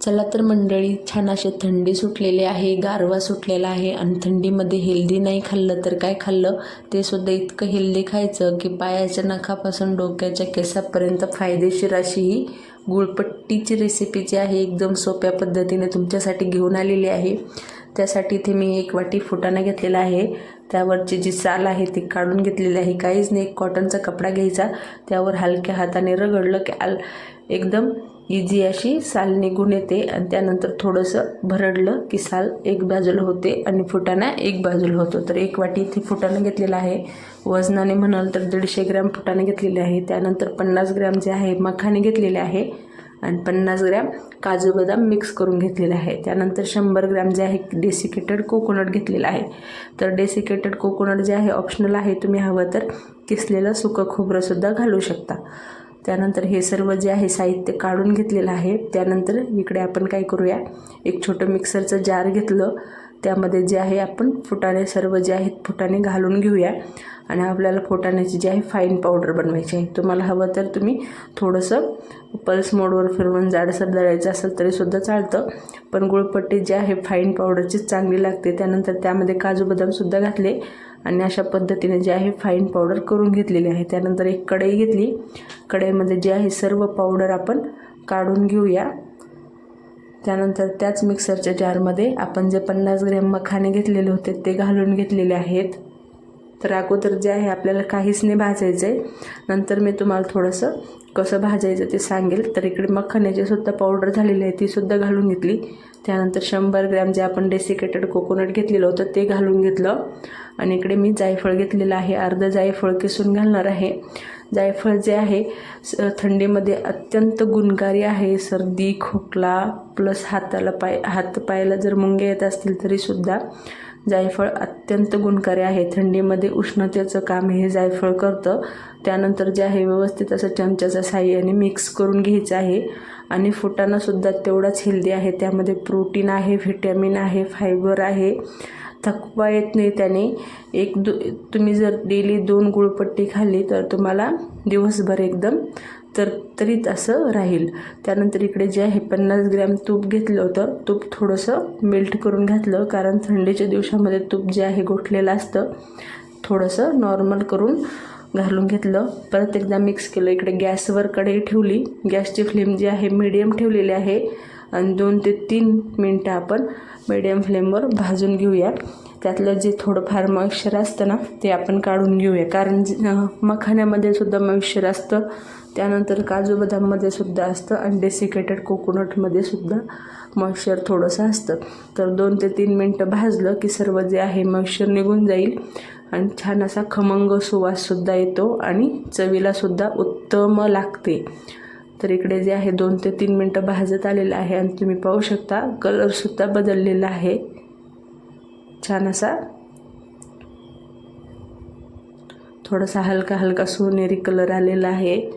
चला तर मंडळी छान असे थंडी सुटलेली आहे गारवा सुटलेला आहे आणि थंडीमध्ये हेल्दी नाही खाल्लं तर काय खाल्लं? ते सुद्धा इतकं हेल्दी खायचं की पायाच्या नखापासून डोक्याच्या केसापर्यंत फायदेशीर अशी ही गुळपट्टीची रेसिपी जी आहे एकदम सोप्या पद्धतीने तुमच्यासाठी घेऊन आलेली आहे. त्यासाठी इथे मी एक वाटी फुटाणा घेतलेला आहे. त्यावरची जी साल आहे ती काढून घेतलेली आहे. काहीच नाही एक कॉटनचा कपडा घ्यायचा. त्यावर हलक्या हाताने रगडलं की आल एकदम इझी अशी साल निघून येते आणि त्यानंतर थोडंसं भरडलं की साल एक बाजूला होते आणि फुटाणा एक बाजूला होतो. तर एक वाटी इथे फुटाणा घेतलेला आहे. वजनाने म्हणाल तर दीडशे ग्रॅम फुटाणे घेतलेले आहे. त्यानंतर पन्नास ग्रॅम जे आहे मखाने घेतलेले आहे. आणि पन्नास ग्रॅम काजू बदाम मिक्स करून घेतलेले आहे. त्यानंतर शंभर ग्रॅम जे आहे डेसिकेटेड कोकोनट घेतलेलं आहे. तर डेसिकेटेड कोकोनट जे आहे ऑप्शनल आहे. तुम्ही हवं तर किसलेलं सुकं खोबरंसुद्धा घालू शकता. त्यानंतर हे सर्व जे आहे साहित्य काढून घेतलेलं आहे त्यानंतर इकडे आपण काय करूया? एक छोटं मिक्सरचं जार घेतलं. त्यामध्ये जे आहे आपण फुटाणे सर्व जे आहेत फुटाणे घालून घेऊया. आणि आपल्याला फुटाण्याची जी आहे फाईन पावडर बनवायची आहे. तुम्हाला हवं तर तुम्ही थोडंसं पल्स मोडवर फिरवून जाडसर दळायचं असेल तरीसुद्धा चालतं. पण गुळपट्टी जी आहे फाईन पावडरचीच चांगली लागते. त्यानंतर त्यामध्ये काजू बदामसुद्धा घातले. आणि अशा पद्धतीने जे आहे फाईन पावडर करून घेतलेली आहे. त्यानंतर एक कढई घेतली. कढईमध्ये जे आहे सर्व पावडर आपण काढून घेऊया. त्यानंतर त्याच मिक्सरच्या जारमध्ये आपण जे पन्नास ग्रॅम मखाने घेतलेले होते ते घालून घेतलेले आहेत. तर अगोदर जे आहे आपल्याला काहीच नाही भाजायचं आहे नंतर मी तुम्हाला थोडंसं कसं भाजायचं ते सांगेल. तर इकडे मखाण्याची सुद्धा पावडर झालेली आहे तीसुद्धा घालून घेतली. त्यानंतर शंभर ग्रॅम जे आपण डेसिकेटेड कोकोनट घेतलेलं होतं ते घालून घेतलं. आणि इकडे मी जायफळ घेतलेलं आहे. अर्धं जायफळ किसून घालणार आहे. जायफळ जे आहे स थंडीमध्ये अत्यंत गुणकारी आहे. सर्दी खोकला प्लस हाताला पाय हातपायाला जर मुंगे येत असतील तरीसुद्धा जायफळ अत्यंत गुणकारी आहे. थंडीमध्ये उष्णतेचं काम हे जायफळ करतं. त्यानंतर जे आहे व्यवस्थित असं चमच्याच्या साह्याने मिक्स करून घ्यायचं आहे. आणि फुटाणासुद्धा तेवढाच हेल्दी आहे. त्यामध्ये प्रोटीन आहे व्हिटॅमिन आहे फायबर आहे. थकवा येत नाही त्याने. एक दो तुम्ही जर डेली दोन गुळपट्टी खाल्ली तर तुम्हाला दिवसभर एकदम तर तरीच असं राहील. त्यानंतर इकडे जे आहे पन्नास ग्रॅम तूप घेतलं होतं. तूप थोडंसं मेल्ट करून घातलं कारण थंडीच्या दिवसामध्ये तूप जे आहे गोठलेलं असतं. थोडंसं नॉर्मल करून घालून घेतलं. परत एकदा मिक्स केलं. इकडे गॅसवर कढई ठेवली. गॅसची फ्लेम जी आहे मीडियम ठेवलेली आहे. आणि दोन ते तीन मिनटं आपण मीडियम फ्लेमवर भाजून घेऊया त्यातलं जे थोडंफार मॉइश्चर असतं ना ते आपण काढून घेऊया. कारण मखाण्यामध्ये सुद्धा मॉइश्चर असतं. त्यानंतर काजू बदाममध्ये सुद्धा असतं आणि डेसिकेटेड कोकोनटमध्ये सुद्धा मॉइश्चर थोडंसं असतं. तर दोन ते तीन मिनटं भाजलं की सर्व जे आहे मॉइश्चर निघून जाईल. आणि छान असा खमंग सुवाससुद्धा येतो आणि चवीलासुद्धा उत्तम लागते. तर इकडे जे आहे दोन ते तीन मिनटं भाजत आलेलं आहे आणि तुम्ही पाहू शकता कलरसुद्धा बदललेला आहे. छान असा. थोडासा हलका हलका सोनेरी कलर आलेला आहे.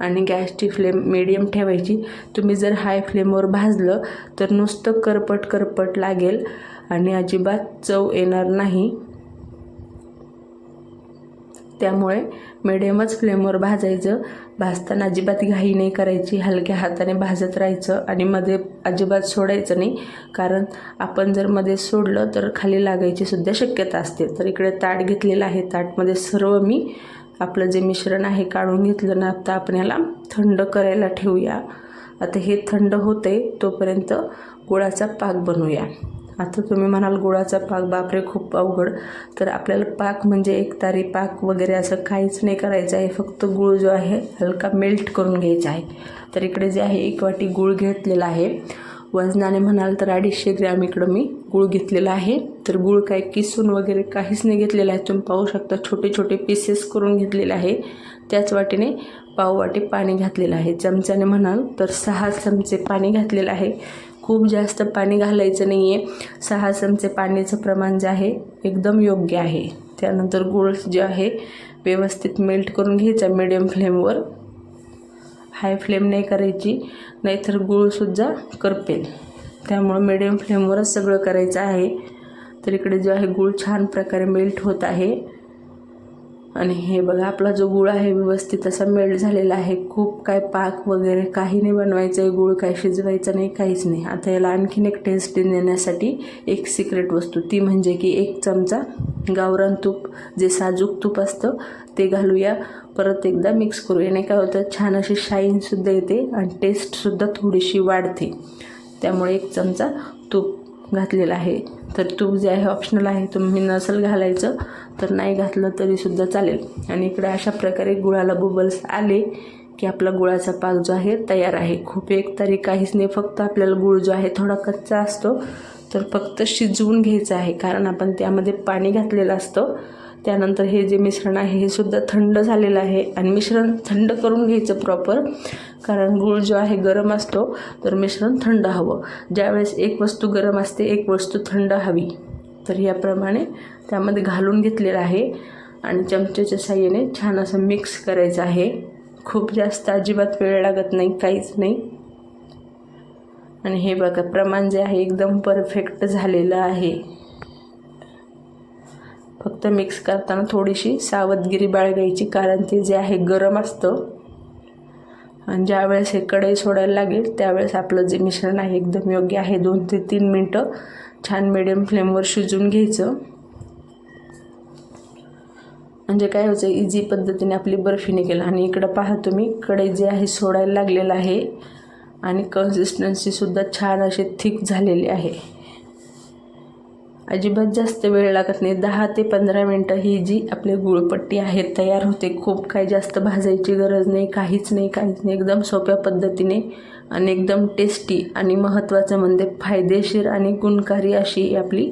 आणि गॅसची फ्लेम मिडियम ठेवायची. तुम्ही जर हाय फ्लेमवर भाजलं तर नुसतं करपट करपट लागेल. आणि अजिबात चव येणार नाही. त्यामुळे मिडियमच फ्लेमवर भाजायचं. भाजताना अजिबात घाई नाही करायची. हलक्या हाताने भाजत राहायचं आणि मध्ये अजिबात सोडायचं नाही. कारण आपण जर मध्ये सोडलं तर खाली लागायची सुद्धा शक्यता असते. तर इकडे ताट घेतलेलं आहे. ताटमध्ये सर्व मी आपलं जे मिश्रण आहे काढून घेतलं ना आता आपण याला थंड करायला ठेवूया. आता हे थंड होते तोपर्यंत गुळाचा पाक बनवूया. आता तुम्ही म्हणाल गुळाचा पाक बापरे खूप अवघड. तर आपल्याला पाक म्हणजे एक तारी पाक वगैरे असं काहीच नाही करायचं आहे. फक्त गुळ जो आहे हलका मेल्ट करून घ्यायचा आहे. तर इकडे जे आहे एक वाटी गुळ घेतलेला आहे. वजनाने म्हणाल तर अडीचशे ग्रॅम इकडं मी गुळ घेतलेला आहे. तर गुळ काय किसून वगैरे काहीच नाही घेतलेलं आहे. तुम्ही पाहू शकता छोटे छोटे पीसेस करून घेतलेले आहे. त्याच वाटीने पाव वाटी पाणी घातलेलं आहे. चमच्याने म्हणाल तर सहा चमचे पाणी घातलेलं आहे. खूप जास्त पाणी घालायचं नाही आहे सहा चमचे पाण्याचं प्रमाण जे आहे एकदम योग्य आहे. त्यानंतर गूळ जे आहे व्यवस्थित मेल्ट करून घ्यायचा मिडियम फ्लेमवर हाय फ्लेम नाही करायची नाहीतर गूळसुद्धा करपेल. त्यामुळं मिडियम फ्लेमवरच सगळं करायचं आहे. तर इकडे जो आहे गूळ छान प्रकारे मेल्ट होत आहे. आणि हे बघा आपला जो गुळ आहे व्यवस्थित असा मेल्ट झालेला आहे. खूप काय पाक वगैरे काही नाही बनवायचं आहे गुळ काय शिजवायचं नाही काहीच नाही. आता याला आणखीन एक टेस्ट देण्यासाठी एक सिक्रेट वस्तू ती म्हणजे की एक चमचा गावरान तूप जे साजूक तूप असतं ते घालूया. परत एकदा मिक्स करूया. नाही काय होतं छान अशी शाईनसुद्धा येते आणि टेस्टसुद्धा थोडीशी वाढते. त्यामुळे एक चमचा तूप. घातलेला आहे. तर तूप जे आहे ऑप्शनल आहे तुम्ही नसल घालायचं. तर नाही घातलं तरीसुद्धा चालेल. आणि इकडे अशा प्रकारे गुळाला बुबल्स आले की आपला गुळाचा पाक जो आहे तयार आहे. खूप एक तरी काहीच नाही फक्त आपल्याला गुळ जो आहे थोडा कच्चा असतो. तर फक्त शिजवून घ्यायचं आहे. कारण आपण त्यामध्ये पाणी घातलेलं असतं. त्यानंतर हे जे मिश्रण आहे हे सुद्धा थंड झालेलं आहे. आणि मिश्रण थंड करून घ्यायचं प्रॉपर कारण गूळ जो आहे गरम असतो तर मिश्रण थंड हवं. ज्यावेळेस एक वस्तू गरम असते एक वस्तू थंड हवी. तर याप्रमाणे त्यामध्ये घालून घेतलेलं आहे. आणि चमच्याच्या साह्याने छान असं मिक्स करायचं आहे. खूप जास्त अजिबात वेळ लागत नाही काहीच नाही. आणि हे बघा प्रमाण जे आहे एकदम परफेक्ट झालेलं आहे. फक्त मिक्स करताना थोडीशी सावधगिरी बाळगायची कारण ते जे आहे गरम असतं. आणि ज्यावेळेस हे कढई सोडायला लागेल त्यावेळेस आपलं जे मिश्रण आहे एकदम योग्य आहे. दोन ते तीन मिनटं छान मिडियम फ्लेमवर शिजून घ्यायचं. म्हणजे काय व्हायचं इझी पद्धतीने आपली बर्फी निघेल. आणि इकडं पहा तुम्ही कढई जे आहे सोडायला लागलेलं आहे. आणि कन्सिस्टन्सीसुद्धा छान असे थिक झालेली आहे. अजिबात जास्त वेळ लागत नाही. दहा ते पंधरा मिनटं ही जी आपली गुळपट्टी आहे तयार होते. खूप काही जास्त भाजायची गरज नाही काहीच नाही काहीच नाही. एकदम सोप्या पद्धतीने आणि एकदम टेस्टी आणि महत्त्वाचं म्हणजे फायदेशीर आणि गुणकारी अशी आपली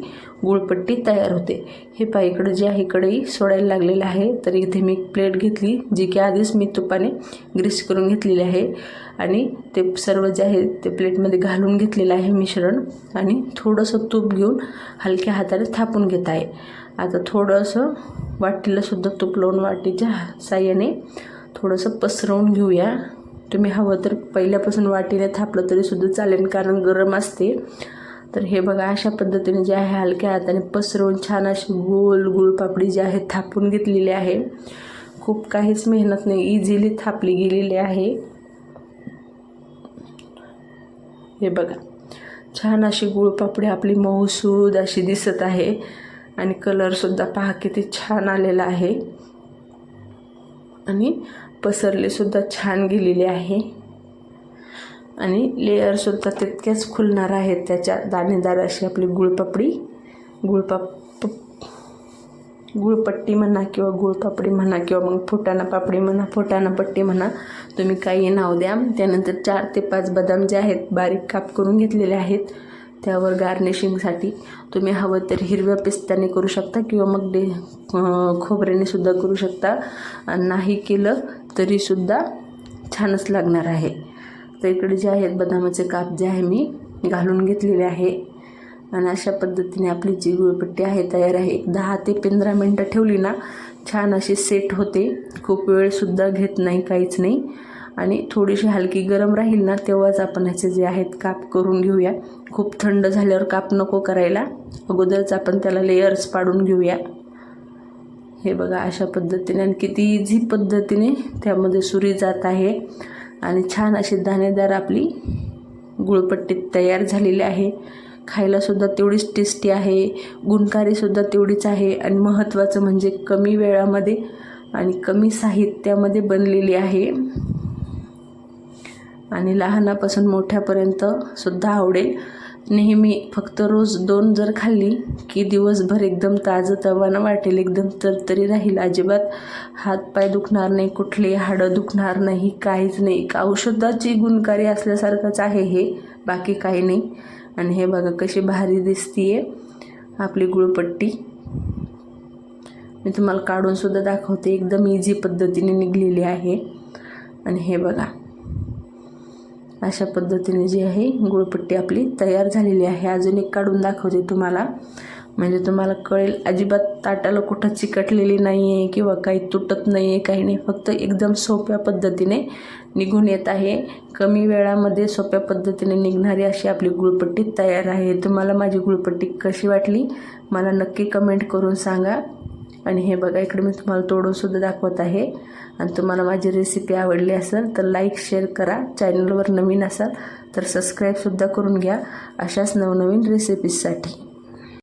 गुळपट्टी तयार होते. हे पाईकडं जे आहे इकडेही सोडायला लागलेलं आहे. तर इथे मी प्लेट घेतली जी की आधीच मी तुपाने ग्रीस करून घेतलेली आहे. आणि ते सर्व जे आहे ते प्लेटमध्ये घालून घेतलेलं आहे मिश्रण. आणि थोडंसं तूप घेऊन हलक्या हाताने थापून घेत आहे. आता थोडंसं वाटीलासुद्धा तूप लावून वाटीच्या साह्याने थोडंसं पसरवून घेऊया. तुम्ही हवं तर पहिल्यापासून वाटीने थापलं तरीसुद्धा चालेल कारण गरम असते. तर हे बघा अशा पद्धतीने जे आहे हलक्या हाताने पसरवून छान अशी गोल गुळपापडी जी आहे थापून घेतलेली आहे. खूप काहीच मेहनत नाही इझिली थापली गेलेली आहे. हे बघा छान अशी गुळपापडी आपली मऊसूद अशी दिसत आहे. आणि कलरसुद्धा पहा किती छान आलेला आहे. आणि पसरलेसुद्धा छान गेलेले आहे. आणि लेअरसुद्धा तितक्याच खुलणार आहेत त्याच्या दाणेदार अशी आपली गुळपापडी. गुळपाप गुळपट्टी म्हणा किंवा गुळपापडी म्हणा किंवा मग फुटाणा पापडी म्हणा फुटाणा पट्टी म्हणा तुम्ही काही नाव द्या. त्यानंतर चार ते पाच बदाम जे आहेत बारीक काप करून घेतलेले आहेत. त्यावर गार्निशिंगसाठी तुम्ही हवं तर हिरव्या पिस्त्याने करू शकता किंवा मग डे खोबऱ्याने सुद्धा करू शकता. आणि नाही केलं तरीसुद्धा छानच लागणार आहे. तर इकडे जे आहेत बदामाचे काप जे आहे मी घालून घेतलेले आहे. आणि अशा पद्धतीने आपली जी गुळपट्टी आहे तयार आहे. एक दहा ते पंधरा मिनटं ठेवली ना छान अशी सेट होते. खूप वेळसुद्धा घेत नाही काहीच नाही. आणि थोडीशी हलकी गरम राहील ना तेव्हाच आपण ह्याचे जे आहेत काप करून घेऊया. खूप थंड झाल्यावर काप नको करायला. अगोदरच आपण त्याला लेयर्स पाडून घेऊया. हे बघा अशा पद्धतीने आणि किती इझी पद्धतीने त्यामध्ये सुरी जात आहे. आणि छान अशी दाणेदार आपली गुळपट्टी तयार झालेली आहे. खायलासुद्धा तेवढीच टेस्टी आहे. गुणकारीसुद्धा तेवढीच आहे. आणि महत्त्वाचं म्हणजे कमी वेळामध्ये आणि कमी साहित्यामध्ये बनलेली आहे. आणि लहानापासून मोठ्यापर्यंत सुद्धा आवडेल. नेहमी फक्त रोज दोन जर खाल्ली की दिवसभर एकदम ताजं तवानं वाटेल एकदम तरतरी राहील. अजिबात हातपाय दुखणार नाही कुठले हाडं दुखणार नाही काहीच नाही. एक औषधाची गुणकारी असल्यासारखंच आहे हे बाकी काही नाही. आणि हे बघा कशी भारी दिसतीये आपली गुळपट्टी. मी तुम्हाला काढूनसुद्धा दाखवते. एकदम इझी पद्धतीने निघलेली आहे. आणि हे बघा. अशा पद्धतीने जी आहे गुळपट्टी आपली तयार झालेली आहे. अजून एक काढून दाखवते तुम्हाला. म्हणजे तुम्हाला कळेल अजिबात ताटाला कुठं चिकटलेली नाही आहे किंवा काही तुटत नाही आहे काही नाही. फक्त एकदम सोप्या पद्धतीने निघून येत आहे. कमी वेळामध्ये सोप्या पद्धतीने निघणारी अशी आपली गुळपट्टी तयार आहे. तुम्हाला माझी गुळपट्टी कशी वाटली मला नक्की कमेंट करून सांगा. आणि हे बघा इकडे मी तुम्हाला तोडूनसुद्धा दाखवत आहे. आणि तुम्हाला माझी रेसिपी आवडली असेल तर लाईक शेअर करा. चॅनलवर नवीन असाल तर सबस्क्राईबसुद्धा करून घ्या अशाच नवनवीन रेसिपीजसाठी